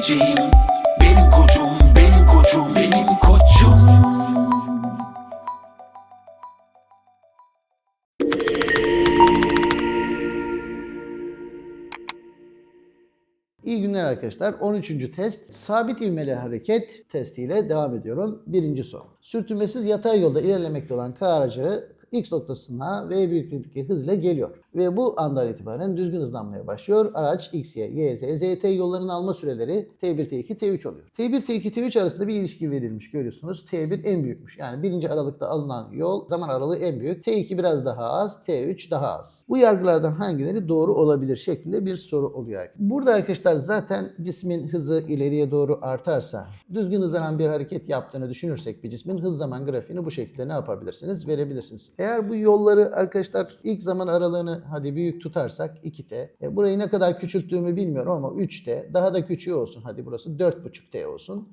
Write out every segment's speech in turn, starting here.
geleceğim Benim koçum, benim koçum, benim koçum İyi günler arkadaşlar. 13. test. Sabit ivmeli hareket testiyle devam ediyorum. Birinci soru. Sürtünmesiz yatay yolda ilerlemekte olan K aracı X noktasına V büyüklükteki hız ile geliyor. Ve bu andan itibaren düzgün hızlanmaya başlıyor. Araç X, Y, Y, Z, ZT yollarının alma süreleri T1, T2, T3 oluyor. T1, T2, T3 arasında bir ilişki verilmiş görüyorsunuz. T1 en büyükmüş. Yani birinci aralıkta alınan yol zaman aralığı en büyük. T2 biraz daha az, T3 daha az. Bu yargılardan hangileri doğru olabilir şeklinde bir soru oluyor. Burada arkadaşlar zaten cismin hızı ileriye doğru artarsa düzgün hızlanan bir hareket yaptığını düşünürsek bir cismin hız zaman grafiğini bu şekilde ne yapabilirsiniz? Verebilirsiniz. Eğer bu yolları arkadaşlar ilk zaman aralığını hadi büyük tutarsak 2T. E, burayı ne kadar küçülttüğümü bilmiyorum ama 3T. Daha da küçüğü olsun. Hadi burası 4,5T olsun.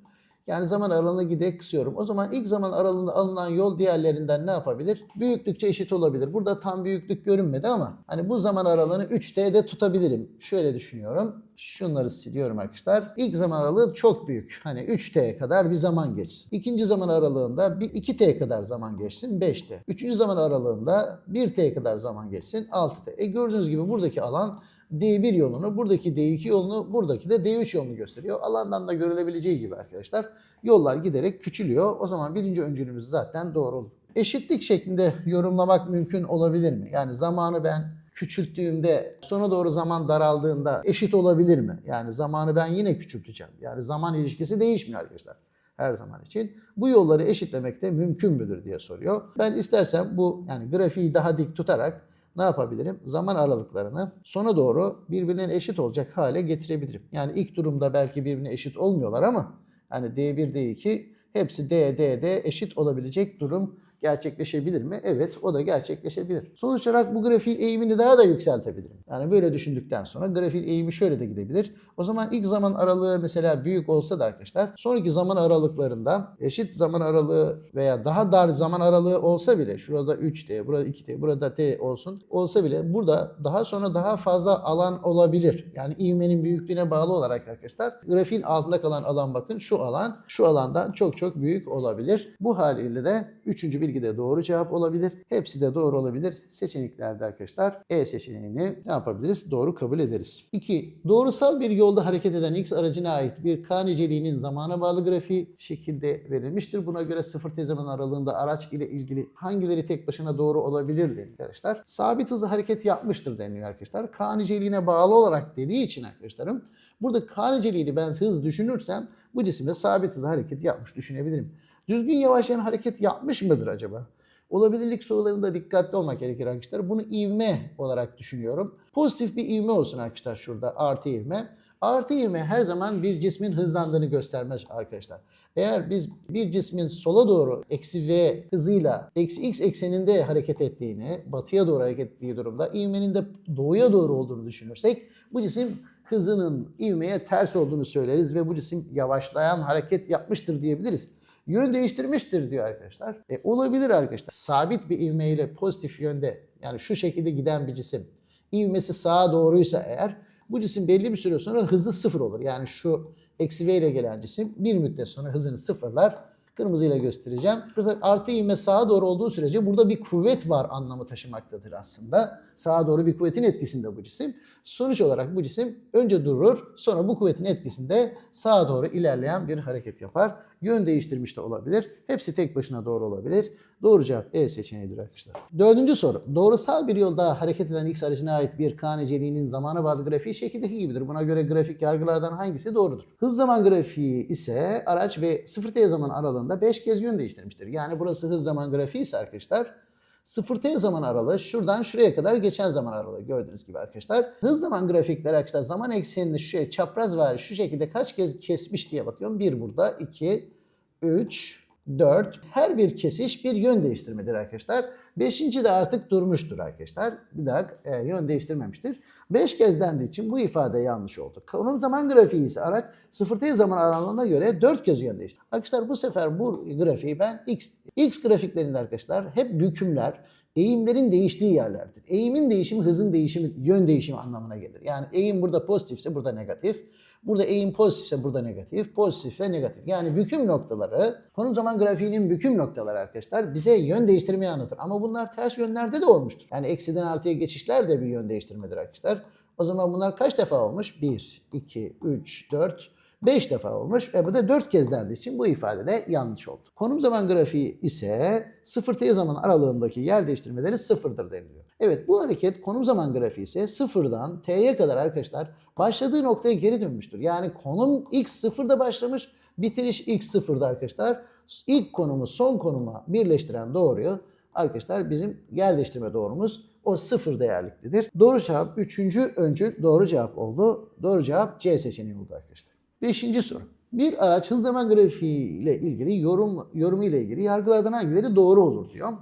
Yani zaman aralığını gide kısıyorum. O zaman ilk zaman aralığında alınan yol diğerlerinden ne yapabilir? Büyüklükçe eşit olabilir. Burada tam büyüklük görünmedi ama hani bu zaman aralığını 3T'de tutabilirim. Şöyle düşünüyorum. Şunları siliyorum arkadaşlar. İlk zaman aralığı çok büyük. Hani 3T'ye kadar bir zaman geçsin. İkinci zaman aralığında bir 2T'ye kadar zaman geçsin 5T. Üçüncü zaman aralığında 1T'ye kadar zaman geçsin 6T. E gördüğünüz gibi buradaki alan D1 yolunu, buradaki D2 yolunu, buradaki de D3 yolunu gösteriyor. Alandan da görülebileceği gibi arkadaşlar yollar giderek küçülüyor. O zaman birinci öncülümüz zaten doğru olur. Eşitlik şeklinde yorumlamak mümkün olabilir mi? Yani zamanı ben küçülttüğümde sona doğru zaman daraldığında eşit olabilir mi? Yani zamanı ben yine küçülteceğim. Yani zaman ilişkisi değişmiyor arkadaşlar her zaman için. Bu yolları eşitlemek de mümkün müdür diye soruyor. Ben istersem bu yani grafiği daha dik tutarak ne yapabilirim? Zaman aralıklarını sona doğru birbirine eşit olacak hale getirebilirim. Yani ilk durumda belki birbirine eşit olmuyorlar ama yani D1, D2 hepsi D, D, D eşit olabilecek durum gerçekleşebilir mi? Evet o da gerçekleşebilir. Sonuç olarak bu grafiğin eğimini daha da yükseltebilirim. Yani böyle düşündükten sonra grafiğin eğimi şöyle de gidebilir. O zaman ilk zaman aralığı mesela büyük olsa da arkadaşlar sonraki zaman aralıklarında eşit zaman aralığı veya daha dar zaman aralığı olsa bile şurada 3T, burada 2T, burada T olsun olsa bile burada daha sonra daha fazla alan olabilir. Yani ivmenin büyüklüğüne bağlı olarak arkadaşlar grafiğin altında kalan alan bakın şu alan şu alandan çok çok büyük olabilir. Bu haliyle de üçüncü bilgi de doğru cevap olabilir. Hepsi de doğru olabilir. Seçeneklerde arkadaşlar E seçeneğini ne yapabiliriz? Doğru kabul ederiz. 2. Doğrusal bir yolda hareket eden X aracına ait bir K niceliğinin zamana bağlı grafiği şekilde verilmiştir. Buna göre sıfır t zaman aralığında araç ile ilgili hangileri tek başına doğru olabilir deniyor arkadaşlar. Sabit hızlı hareket yapmıştır deniyor arkadaşlar. K niceliğine bağlı olarak dediği için arkadaşlarım burada K niceliğini ben hız düşünürsem bu cisimde sabit hızlı hareket yapmış düşünebilirim. Düzgün yavaşlayan hareket yapmış mıdır acaba? Olabilirlik sorularında dikkatli olmak gerekir arkadaşlar. Bunu ivme olarak düşünüyorum. Pozitif bir ivme olsun arkadaşlar şurada artı ivme. Artı ivme her zaman bir cismin hızlandığını göstermez arkadaşlar. Eğer biz bir cismin sola doğru eksi v hızıyla eksi x ekseninde hareket ettiğini, batıya doğru hareket ettiği durumda ivmenin de doğuya doğru olduğunu düşünürsek bu cisim hızının ivmeye ters olduğunu söyleriz ve bu cisim yavaşlayan hareket yapmıştır diyebiliriz yön değiştirmiştir diyor arkadaşlar. E, olabilir arkadaşlar. Sabit bir ivmeyle pozitif yönde yani şu şekilde giden bir cisim ivmesi sağa doğruysa eğer bu cisim belli bir süre sonra hızı sıfır olur. Yani şu eksi v ile gelen cisim bir müddet sonra hızını sıfırlar. Kırmızıyla göstereceğim. Artı ivme sağa doğru olduğu sürece burada bir kuvvet var anlamı taşımaktadır aslında. Sağa doğru bir kuvvetin etkisinde bu cisim. Sonuç olarak bu cisim önce durur sonra bu kuvvetin etkisinde sağa doğru ilerleyen bir hareket yapar. Yön değiştirmiş de olabilir. Hepsi tek başına doğru olabilir. Doğru cevap E seçeneğidir arkadaşlar. Dördüncü soru. Doğrusal bir yolda hareket eden X aracına ait bir K niceliğinin zamana grafiği şekildeki gibidir. Buna göre grafik yargılardan hangisi doğrudur? Hız zaman grafiği ise araç ve 0 t zaman aralığında 5 kez yön değiştirmiştir. Yani burası hız zaman grafiği ise arkadaşlar 0t zaman aralığı şuradan şuraya kadar geçen zaman aralığı gördüğünüz gibi arkadaşlar. Hız zaman grafikleri arkadaşlar zaman eksenini şu çapraz var şu şekilde kaç kez kesmiş diye bakıyorum. 1 burada, 2, 3, 4. Her bir kesiş bir yön değiştirmedir arkadaşlar. Beşinci de artık durmuştur arkadaşlar. Bir daha e, yön değiştirmemiştir. 5 kez dendiği için bu ifade yanlış oldu. Onun zaman grafiği ise araç 0 zaman aralığına göre 4 kez yön değiştir. Arkadaşlar bu sefer bu grafiği ben X, X grafiklerinde arkadaşlar hep bükümler, eğimlerin değiştiği yerlerdir. Eğimin değişimi hızın değişimi, yön değişimi anlamına gelir. Yani eğim burada pozitifse burada negatif. Burada eğim pozitifse burada negatif, pozitifse negatif. Yani büküm noktaları, konum zaman grafiğinin büküm noktaları arkadaşlar bize yön değiştirmeyi anlatır. Ama bunlar ters yönlerde de olmuştur. Yani eksiden artıya geçişler de bir yön değiştirmedir arkadaşlar. O zaman bunlar kaç defa olmuş? 1, 2, 3, 4, 5 defa olmuş. E bu da 4 kez dendiği için bu ifade de yanlış oldu. Konum zaman grafiği ise 0 t zaman aralığındaki yer değiştirmeleri sıfırdır deniliyor. Evet bu hareket konum zaman grafiği ise sıfırdan t'ye kadar arkadaşlar başladığı noktaya geri dönmüştür. Yani konum x sıfırda başlamış, bitiriş x sıfırda arkadaşlar. İlk konumu son konuma birleştiren doğruyu arkadaşlar bizim yer değiştirme doğrumuz o sıfır değerliklidir. Doğru cevap üçüncü öncül doğru cevap oldu. Doğru cevap C seçeneği oldu arkadaşlar. Beşinci soru. Bir araç hız zaman grafiği ile ilgili yorum yorumu ile ilgili yargılardan hangileri doğru olur diyor.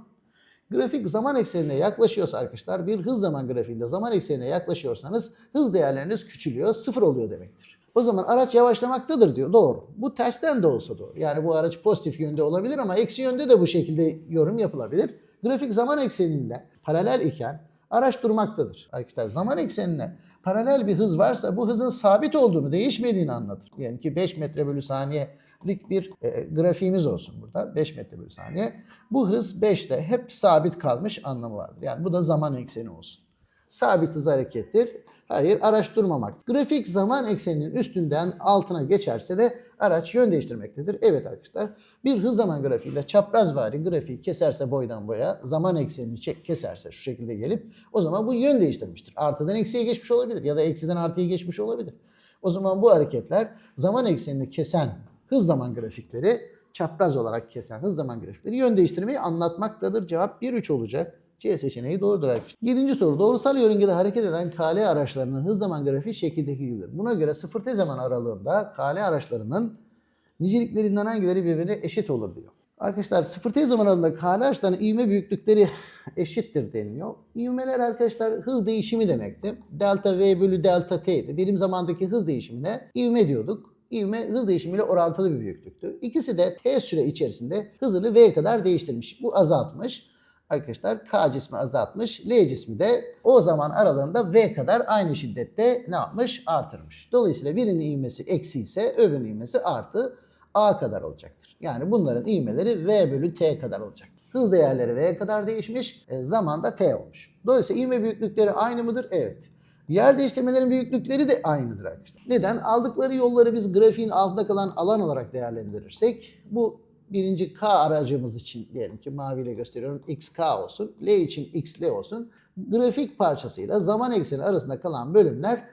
Grafik zaman eksenine yaklaşıyorsa arkadaşlar bir hız zaman grafiğinde zaman eksenine yaklaşıyorsanız hız değerleriniz küçülüyor, sıfır oluyor demektir. O zaman araç yavaşlamaktadır diyor. Doğru. Bu tersten de olsa doğru. Yani bu araç pozitif yönde olabilir ama eksi yönde de bu şekilde yorum yapılabilir. Grafik zaman ekseninde paralel iken araç durmaktadır. Arkadaşlar zaman eksenine paralel bir hız varsa bu hızın sabit olduğunu, değişmediğini anlatır. Diyelim ki 5 metre bölü saniyelik bir e, grafiğimiz olsun burada. 5 metre bölü saniye. Bu hız 5'te hep sabit kalmış anlamı vardır. Yani bu da zaman ekseni olsun. Sabit hız harekettir. Hayır araç. Grafik zaman ekseninin üstünden altına geçerse de araç yön değiştirmektedir. Evet arkadaşlar bir hız zaman grafiğinde çaprazvari grafiği keserse boydan boya zaman eksenini çek- keserse şu şekilde gelip o zaman bu yön değiştirmiştir. Artıdan eksiye geçmiş olabilir ya da eksiden artıya geçmiş olabilir. O zaman bu hareketler zaman eksenini kesen hız zaman grafikleri çapraz olarak kesen hız zaman grafikleri yön değiştirmeyi anlatmaktadır. Cevap 1-3 olacak. C seçeneği doğrudur arkadaşlar. Yedinci soru. Doğrusal yörüngede hareket eden KL araçlarının hız zaman grafiği şekildeki gibidir. Buna göre 0 t zaman aralığında KL araçlarının niceliklerinden hangileri birbirine eşit olur diyor. Arkadaşlar 0 t zaman aralığında KL araçlarının ivme büyüklükleri eşittir deniliyor. İvmeler arkadaşlar hız değişimi demekti. Delta V bölü delta T'ydi. Birim zamandaki hız değişimine ivme diyorduk. İvme hız değişimiyle orantılı bir büyüklüktü. İkisi de T süre içerisinde hızını V kadar değiştirmiş. Bu azaltmış. Arkadaşlar K cismi azaltmış. L cismi de o zaman aralığında V kadar aynı şiddette ne yapmış? Artırmış. Dolayısıyla birinin ivmesi eksi ise öbürünün ivmesi artı A kadar olacaktır. Yani bunların ivmeleri V bölü T kadar olacak. Hız değerleri V'ye kadar değişmiş, e, zaman da T olmuş. Dolayısıyla ivme büyüklükleri aynı mıdır? Evet. Yer değiştirmelerin büyüklükleri de aynıdır arkadaşlar. Neden? Aldıkları yolları biz grafiğin altında kalan alan olarak değerlendirirsek bu birinci K aracımız için diyelim ki maviyle gösteriyorum XK olsun. L için XL olsun. Grafik parçasıyla zaman ekseni arasında kalan bölümler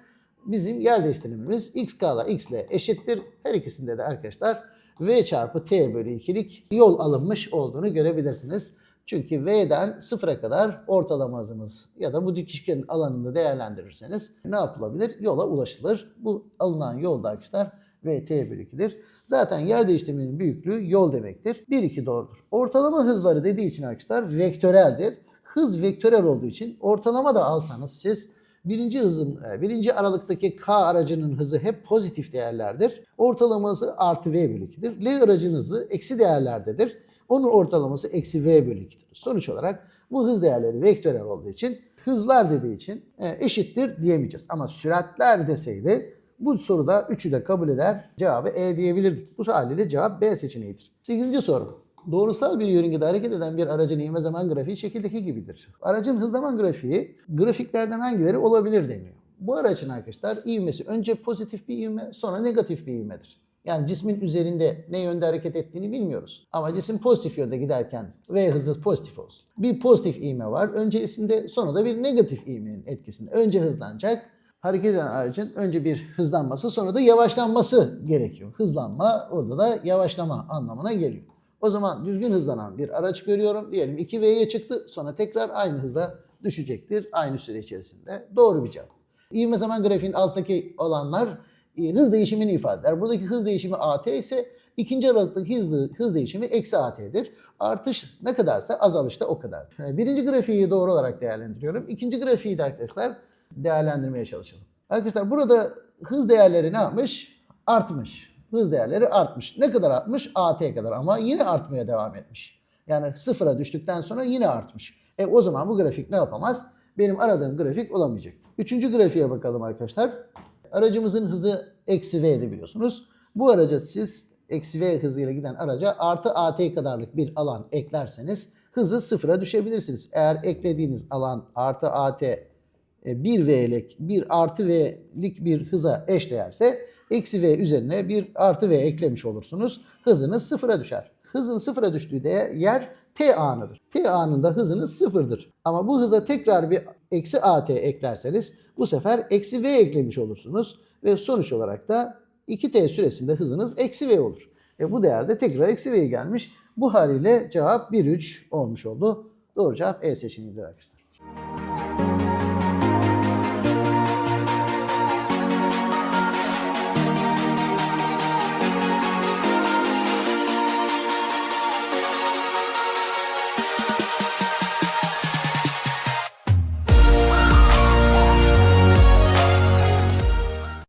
bizim yer değiştirmemiz XK ile XL eşittir. Her ikisinde de arkadaşlar V çarpı T bölü 2'lik yol alınmış olduğunu görebilirsiniz. Çünkü V'den sıfıra kadar ortalama hızımız ya da bu dik üçgenin alanını değerlendirirseniz ne yapılabilir? Yola ulaşılır. Bu alınan yolda arkadaşlar V T bölü 2'dir. Zaten yer değiştirmenin büyüklüğü yol demektir. 1 2 doğrudur. Ortalama hızları dediği için arkadaşlar vektöreldir. Hız vektörel olduğu için ortalama da alsanız siz birinci hızın e, birinci aralıktaki K aracının hızı hep pozitif değerlerdir. Ortalaması artı V bölü 2'dir. L aracının hızı eksi değerlerdedir. Onun ortalaması eksi V bölü 2'dir. Sonuç olarak bu hız değerleri vektörel olduğu için hızlar dediği için e, eşittir diyemeyeceğiz. Ama süratler deseydi bu soruda üçü de kabul eder. Cevabı E diyebilirdik. Bu haliyle cevap B seçeneğidir. 8. soru. Doğrusal bir yörüngede hareket eden bir aracın ivme zaman grafiği şekildeki gibidir. Aracın hız zaman grafiği grafiklerden hangileri olabilir deniyor. Bu aracın arkadaşlar ivmesi önce pozitif bir ivme sonra negatif bir ivmedir. Yani cismin üzerinde ne yönde hareket ettiğini bilmiyoruz. Ama cisim pozitif yönde giderken V hızı pozitif olsun. Bir pozitif ivme var öncesinde sonra da bir negatif ivmenin etkisinde. Önce hızlanacak hareket eden aracın önce bir hızlanması sonra da yavaşlanması gerekiyor. Hızlanma orada da yavaşlama anlamına geliyor. O zaman düzgün hızlanan bir araç görüyorum. Diyelim 2V'ye çıktı sonra tekrar aynı hıza düşecektir aynı süre içerisinde. Doğru bir cevap. İvme zaman grafiğin alttaki olanlar e, hız değişimini ifade eder. Buradaki hız değişimi AT ise ikinci aralıktaki hız, hız değişimi eksi AT'dir. Artış ne kadarsa azalış da o kadar. E, Birinci grafiği doğru olarak değerlendiriyorum. İkinci grafiği de arkadaşlar değerlendirmeye çalışalım. Arkadaşlar burada hız değerleri ne yapmış? Artmış. Hız değerleri artmış. Ne kadar artmış? AT kadar ama yine artmaya devam etmiş. Yani sıfıra düştükten sonra yine artmış. E o zaman bu grafik ne yapamaz? Benim aradığım grafik olamayacak. Üçüncü grafiğe bakalım arkadaşlar. Aracımızın hızı eksi V'di biliyorsunuz. Bu araca siz eksi V hızıyla giden araca artı AT kadarlık bir alan eklerseniz hızı sıfıra düşebilirsiniz. Eğer eklediğiniz alan artı AT 1 V'lik bir artı V'lik bir hıza eşdeğerse eksi V üzerine bir artı V eklemiş olursunuz. Hızınız sıfıra düşer. Hızın sıfıra düştüğü de yer T anıdır. T anında hızınız sıfırdır. Ama bu hıza tekrar bir eksi AT eklerseniz bu sefer eksi V eklemiş olursunuz. Ve sonuç olarak da 2T süresinde hızınız eksi V olur. E bu değerde tekrar eksi V gelmiş. Bu haliyle cevap 1-3 olmuş oldu. Doğru cevap E seçeneğidir arkadaşlar.